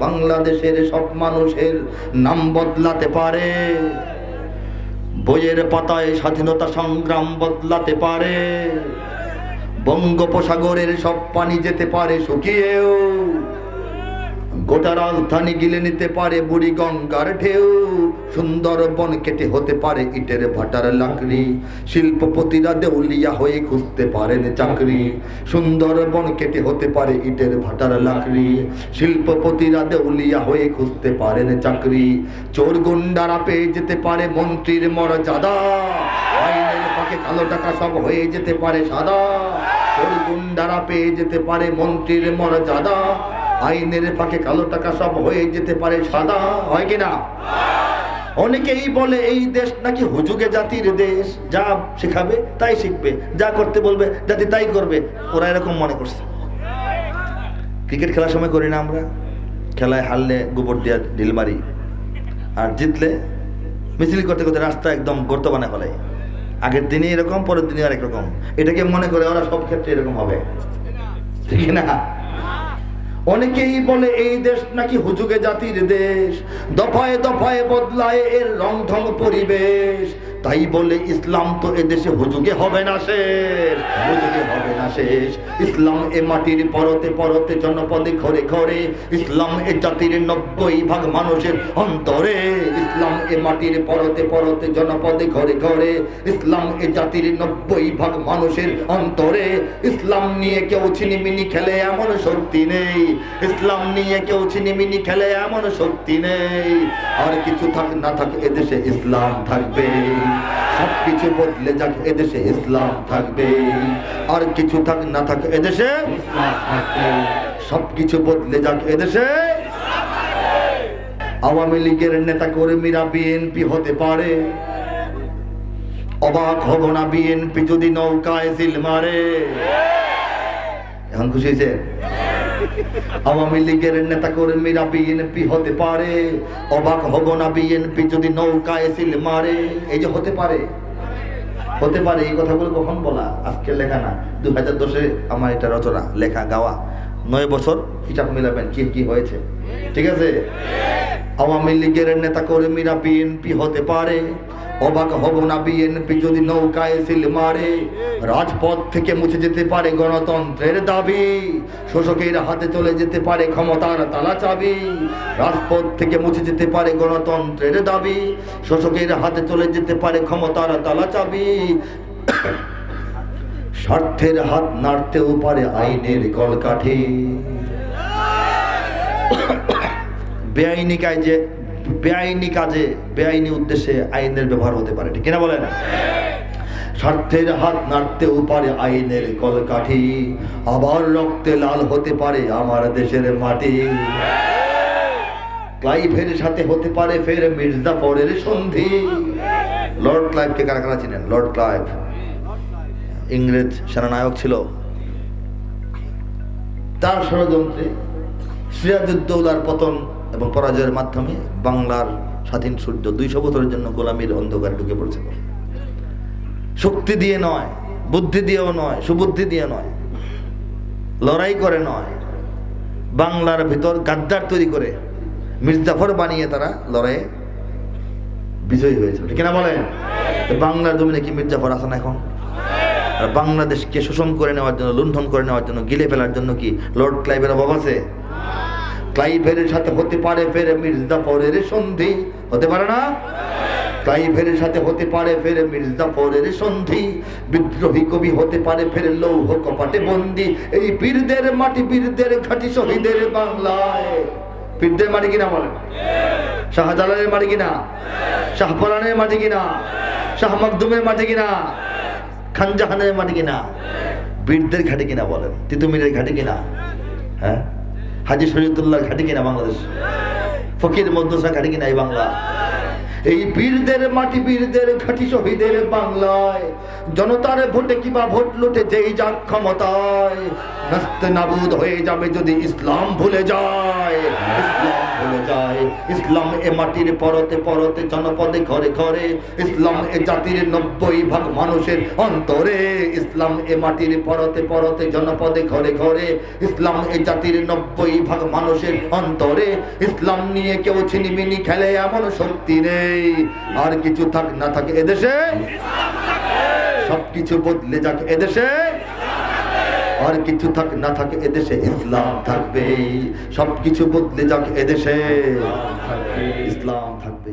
বাংলাদেশের সব মানুষের নাম বদলাতে পারে। বইয়ের পাতায় স্বাধীনতা সংগ্রাম বদলাতে পারে। বঙ্গোপসাগরের সব পানি যেতে পারে, শুকিয়েও গোটা রাজধানী গিলে নিতে পারে বুড়ি গঙ্গার ঢেউ। সুন্দরবন কেটে হতে পারে ইটের ভাটার লাকড়ি। শিল্পপতিরা দেউলিয়া হয়ে খুঁজতে পারেন চাকরি। সুন্দরবন কেটে হতে পারে ইটের ভাটার লাকড়ি। শিল্পপতিরা দেউলিয়া হয়ে খুঁজতে পারেন চাকরি। চোর গুন্ডারা পেয়ে যেতে পারে মন্ত্রীর মর্যাদা। আইনের ফাঁকে কালো টাকা সব হয়ে যেতে পারে সাদা। চোর গুন্ডারা পেয়ে যেতে পারে মন্ত্রীর মর্যাদা। আইনের ফাঁকে কালো টাকা সব হয়ে যেতে পারে সাদা, হয় কিনা অনেকেই বলে এই দেশ নাকি হুজুগে জাতির দেশ। যা শেখাবে তাই শিখবে, যা করতে বলবে জাতি তাই করবে। ওরা এরকম মনে করছে। ক্রিকেট খেলার সময় করি না আমরা। খেলায় হারলে গোবর দিয়া ঢিল মারি। আর জিতলে মিছিল করতে করতে রাস্তা একদম গর্ত বানায় ফেলে আগের দিনে এরকম, পরের দিনে আরেক রকম। এটাকে মনে করে ওরা সব ক্ষেত্রে এরকম হবে। ঠিক না? অনেকেই বলে এই দেশ নাকি হুজুগে জাতির দেশ। দফায় দফায় বদলায় এর রং ঢং পরিবেশ। তাই বলে ইসলাম তো এদেশে হুজুগে হবে না শেষ। হুজুগে হবে না শেষ। ইসলাম এ মাটির পরতে পরতে জনপদে ঘরে ঘরে, ইসলাম এ জাতির নব্বই ভাগ মানুষের অন্তরে, ইসলাম এ মাটির পরতে পরতে জনপদে ঘরে ঘরে, ইসলাম এ জাতির নব্বই ভাগ মানুষের অন্তরে। ইসলাম নিয়ে কেউ ছিনিমিনি খেলে এমন শক্তি নেই। ইসলাম নিয়ে কেউ ছিনিমিনি খেলে এমন শক্তি নেই। আর কিছু থাক না থাক এদেশে ইসলাম থাকবে। সবকিছু বদলে যাক এদেশে ইসলাম থাকবে। আর কিছু থাক না থাক এদেশে সবকিছু বদলে যাক এদেশে। আওয়ামী লীগের নেতা কর্মীরা বিএনপি হতে পারে। অবাক হব না বিএনপি যদি নৌকায় সিল মারে। এখন খুশি হয়েছে আওয়ামী লীগের নেতা কর্মীরা বিএনপি হতে পারে, অবাক হব না বিএনপি যদি নৌকায় সিল মারে। এই যে হতে পারে হতে পারে, এই কথাগুলো কখন বলা? আজকে লেখা না। দু হাজার দশে আমার এটা রচনা, লেখা, গাওয়া। নয় বছর হিসাব মিলাবেন কি কি হয়েছে। ঠিক আছে? আওয়ামী লীগের নেতা কর্মীরা বিএনপি হতে পারে অবাক হব না বিএনপি যদি নৌকায় সিল মারে। রাজপথ থেকে মুছে যেতে পারে গণতন্ত্রের দাবি। শোষকের হাতে চলে যেতে পারে ক্ষমতার তালা চাবি। রাজপথ থেকে মুছে যেতে পারে গণতন্ত্রের দাবি। শোষকের হাতে চলে যেতে পারে ক্ষমতার তালা চাবি। স্বার্থের হাত নাড়তেও পারে আইনের কলকাঠি। বেআইনি কাজে বেআইনি কাজে, বেআইনি উদ্দেশ্যে আইনের ব্যবহার হতে পারে কিনা বলেন? স্বার্থের হাত নাড়তেও পারে আইনের কলকাঠি, আবার রক্তে লাল হতে পারে আমার দেশের মাটি। ক্লাইভের সাথে হতে পারে ফের মির্জাফরের সন্ধি। লর্ড ক্লাইভকে কারা কারা চিনেন? Lord Clive. ইংরেজ সেনানায়ক ছিল। তার ষড়যন্ত্রে সিরাজউদ্দৌলার পতন এবং পরাজয়ের মাধ্যমে বাংলার স্বাধীন সূর্য দুইশো বছরের জন্য গোলামীর অন্ধকারে ঢুকে পড়েছিল শক্তি দিয়ে নয়, বুদ্ধি দিয়েও নয়, সুবুদ্ধি দিয়ে নয়, লড়াই করে নয়, বাংলার ভিতর গাদ্দার তৈরি করে মির্জাফর বানিয়ে তারা লড়াইয়ে বিজয়ী হয়েছিল ঠিক বলেন? বাংলার জমিনে কি মির্জাফর আছে না এখন? আর বাংলাদেশকে শোষণ করে নেওয়ার জন্য, লুণ্ঠন করে নেওয়ার জন্য, গিলে ফেলার জন্য কি লর্ড ক্লাইভের অভাব আছে? ক্লাইভের সাথে হতে পারে ফের মির্জাফরের সন্ধি। হতে পারে না? ক্লাইভের সাথে হতে পারে ফের মির্জাফরের সন্ধি। বিদ্রোহী কবি হতে পারে ফের লৌহ কপাটে বন্দি। এই বীরদের মাটি বীরদের ঘাটি শহীদের বাংলায়। বীরদের মাটি কিনা বলেন? শাহজালালের মাটি কিনা? শাহপরানের মাটি কিনা? শাহ মখদুমের মাটি কিনা? খানজাহানের মাটি কিনা? বীরদের ঘাটি কিনা বলেন? তিতুমিরের ঘাটি কিনা? হ্যাঁ? হাজি শরীয়তুল্লাহ ঘাটে কিনা বাংলাদেশ? ফকির মদ্রসা ঘাটে কিনা এই বাংলা? এই বীরদের মাটি বীরদের ঘাটি শহীদের বাংলায়। জনতার ভোটে কিবা ভোট লুটে যেই যাক ক্ষমতায়। নাস্তে নাবুদ হয়ে যাবে যদি ইসলাম ভুলে যায়। ইসলাম ভুলে যায়। ইসলাম এ মাটির পরতে পরতে জনপদে ঘরে ঘরে। ইসলাম এ জাতির নব্বই ভাগ মানুষের অন্তরে। ইসলাম এ মাটির পরতে পরতে জনপদে ঘরে ঘরে। ইসলাম এ জাতির নব্বই ভাগ মানুষের অন্তরে। ইসলাম নিয়ে কেউ ছিনিমিনি খেলে এমন শক্তি নেই আর কিছু থাক না থাকে এদেশে, সবকিছু বদলে যাক এদেশে, আর কিছু থাক না থাকে এদেশে, ইসলাম থাকবে সবকিছু বদলে যাক এদেশে, ইসলাম থাকবে